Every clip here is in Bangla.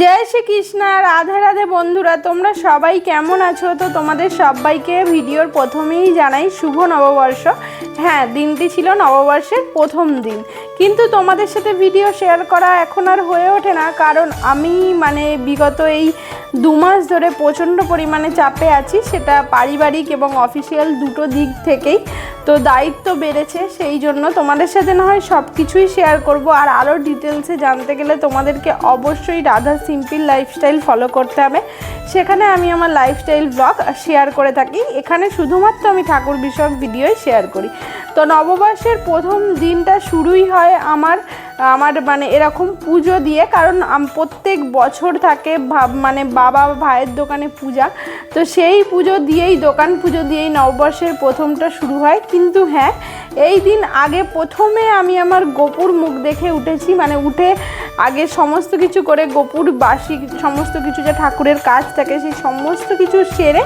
জয় শ্রীকৃষ্ণ, রাধে রাধে বন্ধুরা, তোমরা সবাই কেমন আছো? তো তোমাদের সবাইকে ভিডিওর প্রথমেই জানাই শুভ নববর্ষ। হ্যাঁ দিনটি ছিল নববর্ষের প্রথম দিন। কিন্তু তোমাদের সাথে ভিডিও শেয়ার করা এখন আর হয়ে ওঠে না, কারণ আমি মানে বিগত এই দু মাস ধরে প্রচণ্ড পরিমাণে চাপে আছি, সেটা পারিবারিক এবং অফিসিয়াল দুটো দিক থেকেই। তো দায়িত্ব বেড়েছে, সেই জন্য তোমাদের সাথে না হয় সব কিছুই শেয়ার করব। আর আরও ডিটেলসে জানতে গেলে তোমাদেরকে অবশ্যই রাধা সিম্পল লাইফস্টাইল ফলো করতে হবে। সেখানে আমি আমার লাইফস্টাইল ব্লগ শেয়ার করে থাকি। এখানে শুধুমাত্র আমি ঠাকুর বিষয়ক ভিডিওই শেয়ার করি। তো নববর্ষের প্রথম দিনটা শুরুই হয় আমার আমার মানে এরকম পুজো দিয়ে, কারণ প্রত্যেক বছর থাকে মানে বাবা ভাইয়ের দোকানে পূজা। তো সেই পুজো দিয়েই, দোকান পুজো দিয়েই নববর্ষের প্রথমটা শুরু হয়। কিন্তু হ্যাঁ এই দিন আগে প্রথমে আমি আমার গোপুর মুখ দেখে উঠেছি। মানে উঠে আগে সমস্ত কিছু করে গোপুর বাসি, সমস্ত কিছু যে ঠাকুরের কাজ থাকে, সেই সমস্ত কিছু সেরে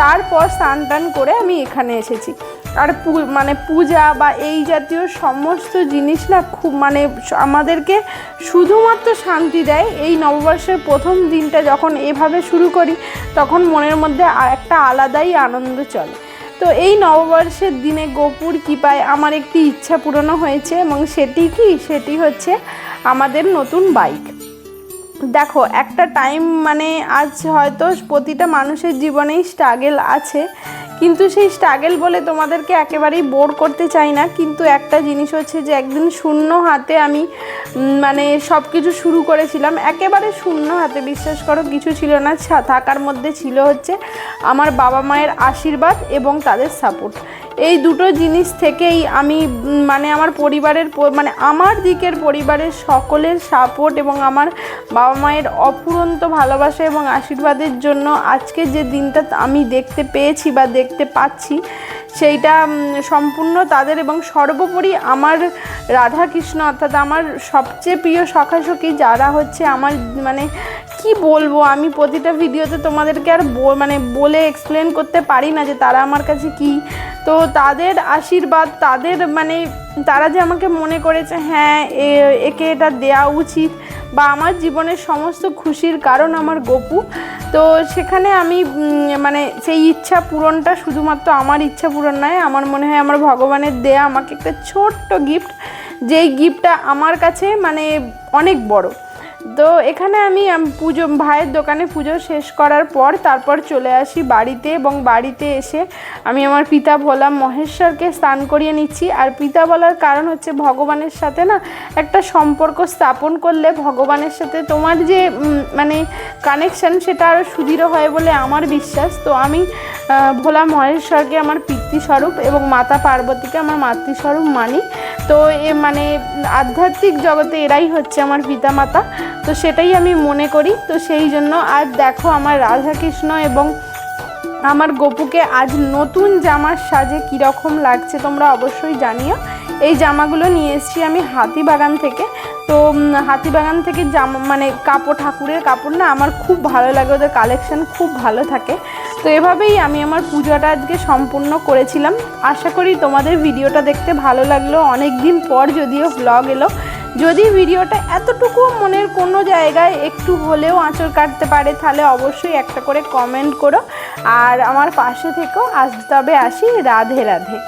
তারপর স্নান টান করে আমি এখানে এসেছি। আর পু- মানে পূজা বা এই জাতীয় সমস্ত জিনিস না খুব মানে আমাদেরকে শুধুমাত্র শান্তি দেয়। এই নববর্ষের প্রথম দিনটা যখন এভাবে শুরু করি, তখন মনের মধ্যে একটা আলাদাই আনন্দ চলে। তো এই নববর্ষের দিনে গোপুর কৃপায় আমার একটি ইচ্ছা পূরণ হয়েছে এবং সেটি কি? সেটি হচ্ছে আমাদের নতুন বাইক। দেখো, একটা টাইম মানে আজ হয়তো প্রতিটা মানুষের জীবনেই স্ট্রাগেল আছে। কিন্তু সেই স্ট্রাগেল বলে তোমাদেরকে একেবারেই বোর করতে চাই না। কিন্তু একটা জিনিস হচ্ছে যে, একদিন শূন্য হাতে আমি মানে সব কিছু শুরু করেছিলাম। একেবারে শূন্য হাতে, বিশ্বাস করো, কিছু ছিল না থাকার মধ্যে ছিল হচ্ছে আমার বাবা মায়ের আশীর্বাদ এবং তাদের সাপোর্ট এই দুটো জিনিস থেকেই আমি মানে আমার পরিবারের মানে আমার দিকের পরিবারের সকলের সাপোর্ট এবং আমার বাবা মায়ের অফুরন্ত ভালোবাসা এবং আশীর্বাদের জন্য আজকে যে দিনটা আমি দেখতে পেয়েছি বা দেখতে পাচ্ছি, সেইটা সম্পূর্ণ তাদের এবং সর্বোপরি আমার রাধাকৃষ্ণ অর্থাৎ আমার সবচেয়ে প্রিয় সখাসখী যারা হচ্ছে আমার মানে কি বলব? আমি প্রতিটা ভিডিওতে তোমাদেরকে আর মানে বলে এক্সপ্লেন করতে পারি না যে তারা আমার কাছে কি। তো তাদের আশীর্বাদ, তাদের মানে তারা যে আমাকে মনে করেছে হ্যাঁ একে এটা দেওয়া উচিত বা আমার জীবনের সমস্ত খুশির কারণ আমার গপু। তো সেখানে আমি মানে সেই ইচ্ছা পূরণটা শুধুমাত্র আমার ইচ্ছা পূরণ নয়, আমার মনে হয় আমার ভগবানের দেয়া আমাকে একটা ছোট্ট গিফট যেই গিফটটা আমার কাছে মানে অনেক বড়। তো এখানে আমি পুজো, ভাইয়ের দোকানে পুজো শেষ করার পর তারপর চলে আসি বাড়িতে এবং বাড়িতে এসে আমি আমার পিতা ভোলা মহেশ্বরকে স্নান করিয়ে নিচ্ছি। আর পিতা বলার কারণ হচ্ছে ভগবানের সাথে না একটা সম্পর্ক স্থাপন করলে ভগবানের সাথে তোমার যে মানে কানেকশন সেটা আরও সুদৃঢ় হয় বলে আমার বিশ্বাস। তো আমি ভোলা মহেশ্বরকে আমার পিতৃস্বরূপ এবং মাতা পার্বতীকে আমার মাতৃস্বরূপ মানি। তো এ মানে আধ্যাত্মিক জগতে এরাই হচ্ছে আমার পিতামাতা। তো সেটাই আমি মনে করি। তো সেই জন্য আজ দেখো আমার রাধাকৃষ্ণ এবং আমার গপুকে আজ নতুন জামার সাজে কীরকম লাগছে তোমরা অবশ্যই জানিও। এই জামাগুলো নিয়ে এসেছি আমি হাতিবাগান থেকে। তো হাতিবাগান থেকে জামা মানে কাপড়, ঠাকুরের কাপড় না আমার খুব ভালো লাগে, ওদের কালেকশন খুব ভালো থাকে। তো এভাবেই আমি আমার পুজোটা আজকে সম্পূর্ণ করেছিলাম। আশা করি তোমাদের ভিডিওটা দেখতে ভালো লাগল। অনেক দিন পর যদিও ব্লগ এলো। যদি ভিডিওটা এতটুকু মনের কোনো জায়গায় একটু হলেও আঁচড় কাটতে পারে, তাহলে অবশ্যই একটা করে কমেন্ট করো। আর আমার পাশে থেকেও আজ তবে আসি। রাধে রাধে।